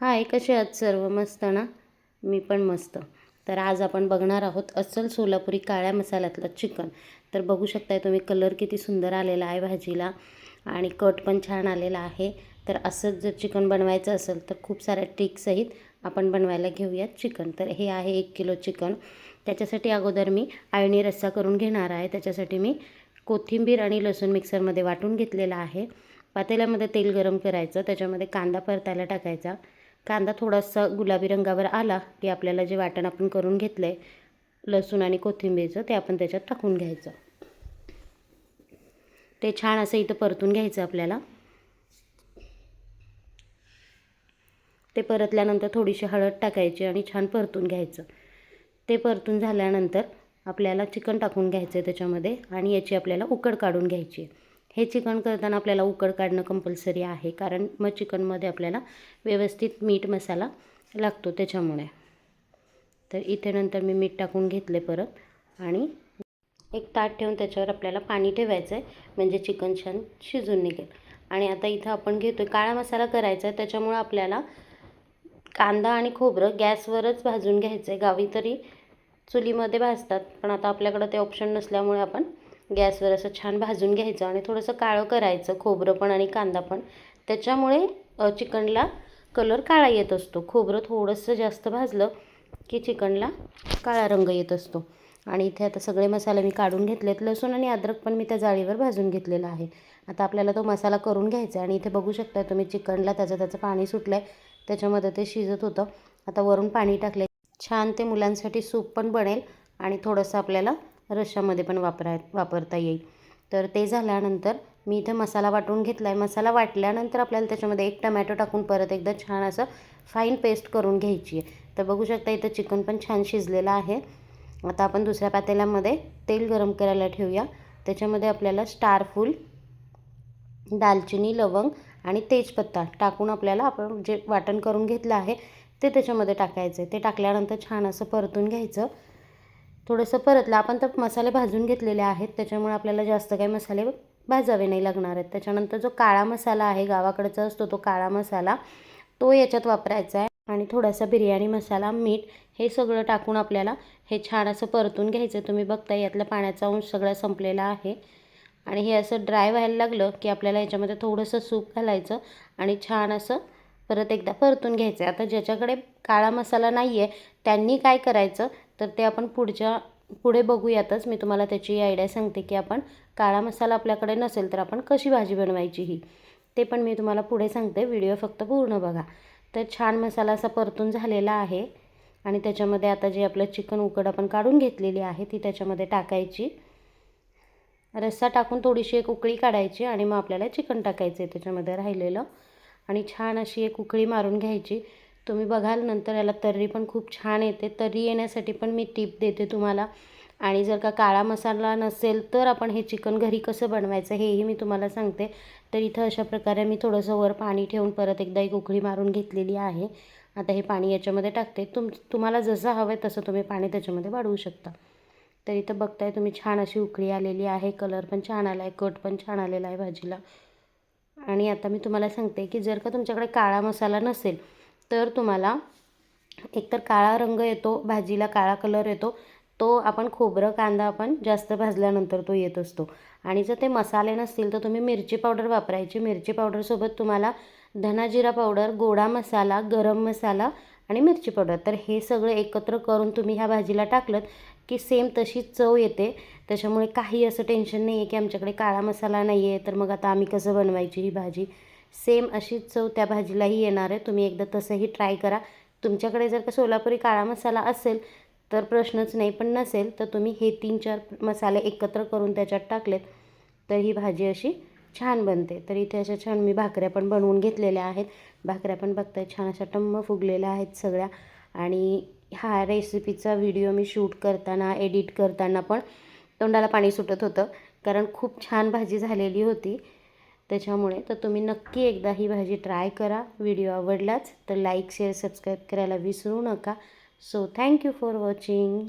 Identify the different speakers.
Speaker 1: हाय कसे आहात सर्व? मस्त ना? मी पण मस्त. तर आज आपण बघणार आहोत अस्सल सोलापुरी काळ्या मसाल्यातलं चिकन. तर बघू शकताय तुम्ही कलर किती सुंदर आलेला आहे भाजीला आणि कट पण छान आलेला आहे. तर असंच जर चिकन बनवायचं असेल तर खूप साऱ्या ट्रिकसहित आपण बनवायला घेऊयात चिकन. तर हे आहे एक किलो चिकन. त्याच्यासाठी अगोदर मी आळणी रस्सा करून घेणार आहे. त्याच्यासाठी मी कोथिंबीर आणि लसूण मिक्सरमध्ये वाटून घेतलेला आहे. पातेल्यामध्ये तेल गरम करायचं. त्याच्यामध्ये कांदा परतायला टाकायचा. कांदा थोडासा गुलाबी रंगावर आला की आपल्याला जे वाटण आपण करून घेतलं आहे लसूण आणि कोथिंबीरचं ते आपण त्याच्यात टाकून घ्यायचं. ते छान असं इथं परतून घ्यायचं आपल्याला. ते परतल्यानंतर थोडीशी हळद टाकायची आणि छान परतून घ्यायचं. ते परतून झाल्यानंतर आपल्याला चिकन टाकून घ्यायचं आहे त्याच्यामध्ये आणि याची आपल्याला उकड काढून घ्यायची आहे. हे चिकन करताना आपल्याला उकड काढणं कंपल्सरी आहे कारण मग चिकनमध्ये आपल्याला व्यवस्थित मीठ मसाला लागतो त्याच्यामुळे. तर इथे नंतर मी मीठ टाकून घेतले परत आणि एक ताट ठेवून त्याच्यावर आपल्याला पाणी ठेवायचं आहे म्हणजे चिकन छान शिजून निघेल. आणि आता इथं आपण घेतो आहे काळा मसाला करायचा आहे त्याच्यामुळं आपल्याला कांदा आणि खोबरं गॅसवरच भाजून घ्यायचं आहे गावी तरी चुलीमध्ये भाजतात पण आता आपल्याकडं ते ऑप्शन नसल्यामुळे आपण गॅसवर असं छान भाजून घ्यायचं आणि थोडंसं काळं करायचं खोबरं पण आणि कांदा पण. त्याच्यामुळे चिकनला कलर काळा येत असतो. खोबरं थोडंसं जास्त भाजलं की चिकनला काळा रंग येत असतो. आणि इथे आता सगळे मसाले मी काढून घेतलेत. लसूण आणि अद्रक पण मी त्या जाळीवर भाजून घेतलेला आहे. आता आपल्याला तो मसाला करून घ्यायचा आहे आणि इथे बघू शकता तुम्ही चिकनला त्याचं त्याचं पाणी सुटलं आहे त्याच्यामध्ये ते शिजत होतं. आता वरून पाणी टाकले छान ते मुलांसाठी सूप पण बनेल आणि थोडंसं आपल्याला रश्शामध्ये पण वापराय वापरता येईल. तर ते झाल्यानंतर मी इथं मसाला वाटून घेतला आहे मसाला वाटल्यानंतर आपल्याला त्याच्यामध्ये एक टमॅटो टाकून परत एकदा छान असं फाईन पेस्ट करून घ्यायची आहे. तर बघू शकता इथं चिकन पण छान शिजलेलं आहे. आता आपण दुसऱ्या पातेल्यामध्ये तेल गरम करायला ठेवूया. त्याच्यामध्ये आपल्याला स्टारफूल दालचिनी लवंग आणि तेजपत्ता टाकून आपल्याला आपण जे वाटण करून घेतलं आहे ते त्याच्यामध्ये टाकायचं आहे ते टाकल्यानंतर छान असं परतून घ्यायचं. थोडंसं परतलं. आपण तर मसाले भाजून घेतलेले आहेत. त्याच्यामुळे आपल्याला जास्त काही मसाले भाजावे नाही लागणार आहेत. त्याच्यानंतर जो काळा मसाला आहे गावाकडचा असतो तो काळा मसाला तो याच्यात वापरायचा आहे. आणि थोडासा बिर्याणी मसाला मीठ हे सगळं टाकून आपल्याला हे छान असं परतून घ्यायचं. तुम्ही बघता यातला पाण्याचा अंश सगळा संपलेला आहे. आणि हे असं ड्राय व्हायला लागलं की आपल्याला याच्यामध्ये थोडंसं सूप घालायचं आणि छान असं परत एकदा परतून घ्यायचं आहे. आता ज्याच्याकडे काळा मसाला नाही आहे त्यांनी काय करायचं? तर ते आपण पुढच्या पुढे बघूयातच. मी तुम्हाला त्याची आयडिया सांगते की आपण काळा मसाला आपल्याकडे नसेल तर आपण कशी भाजी बनवायची ही. ते पण मी तुम्हाला पुढे सांगते. व्हिडिओ फक्त पूर्ण बघा. तर छान मसाला असा परतून झालेला आहे. आणि त्याच्यामध्ये आता जे आपलं चिकन उकड आपण काढून घेतलेली आहे ती त्याच्यामध्ये टाकायची. रस्सा टाकून थोडीशी एक उकळी काढायची आणि मग आपल्याला चिकन टाकायचं आहे त्याच्यामध्ये राहिलेलं. आणि छान अशी एक उकळी मारून घ्यायची. तुम्ही बघाल नंतर याला तर्री पण खूप छान येते. तर्री येण्यासाठी पण मी टिप देते तुम्हाला. आणि जर का काळा मसाला नसेल तर आपण हे चिकन घरी कसं बनवायचं हेही मी तुम्हाला सांगते. तर इथं अशा प्रकारे मी थोडंसं वर पाणी ठेवून परत एकदा एक उकळी मारून घेतलेली आहे. आता हे पाणी याच्यामध्ये टाकते. तुम तुम्हाला जसं हवं आहे तसं तुम्ही पाणी त्याच्यामध्ये वाढवू शकता. तर इथं बघताय तुम्ही छान अशी उकळी आलेली आहे. कलर पण छान आला आहे कट पण छान आलेला आहे भाजीला. आणि आता मी तुम्हाला सांगते की जर का तुमच्याकडे काळा मसाला नसेल तर तुम्हाला एकतर काळा रंग येतो भाजीला काळा कलर येतो तो आपण खोबरं कांदा आपण जास्त भाजल्यानंतर तो येत असतो. आणि जर ते मसाले नसतील तर तुम्ही मिरची पावडर वापरायची. मिरची पावडरसोबत तुम्हाला धनाजिरा पावडर गोडा मसाला गरम मसाला आणि मिरची पावडर. तर हे सगळं एकत्र करून तुम्ही ह्या भाजीला टाकलं की सेम तशीच चव येते. त्याच्यामुळे काही असं टेन्शन नाही आहे की आमच्याकडे काळा मसाला नाही आहे तर मग आता आम्ही कसं बनवायची ही भाजी? सेम अशीच चव त्या भाजीलाही येणार आहे. तुम्ही एकदा तसंही ट्राय करा. तुमच्याकडे जर का सोलापुरी काळा मसाला असेल तर प्रश्नच नाही पण नसेल तर तुम्ही हे तीन चार मसाले एकत्र करून त्याच्यात टाकलेत तर ही भाजी अशी छान बनते. तर इथे अशा छान मी भाकऱ्या पण बनवून घेतलेल्या आहेत. भाकऱ्या पण बघताय छान अशा टम्म फुगलेल्या आहेत सगळ्या. आणि हा रेसिपीचा व्हिडिओ मी शूट करताना एडिट करताना पण तोंडाला पाणी सुटत होतं. कारण खूप छान भाजी झालेली होती. त्याच्यामुळे तर तुम्ही नक्की एकदा ही भाजी ट्राय करा. व्हिडिओ आवडलाच तर लाईक शेअर सबस्क्राईब करायला विसरू नका. So thank you for watching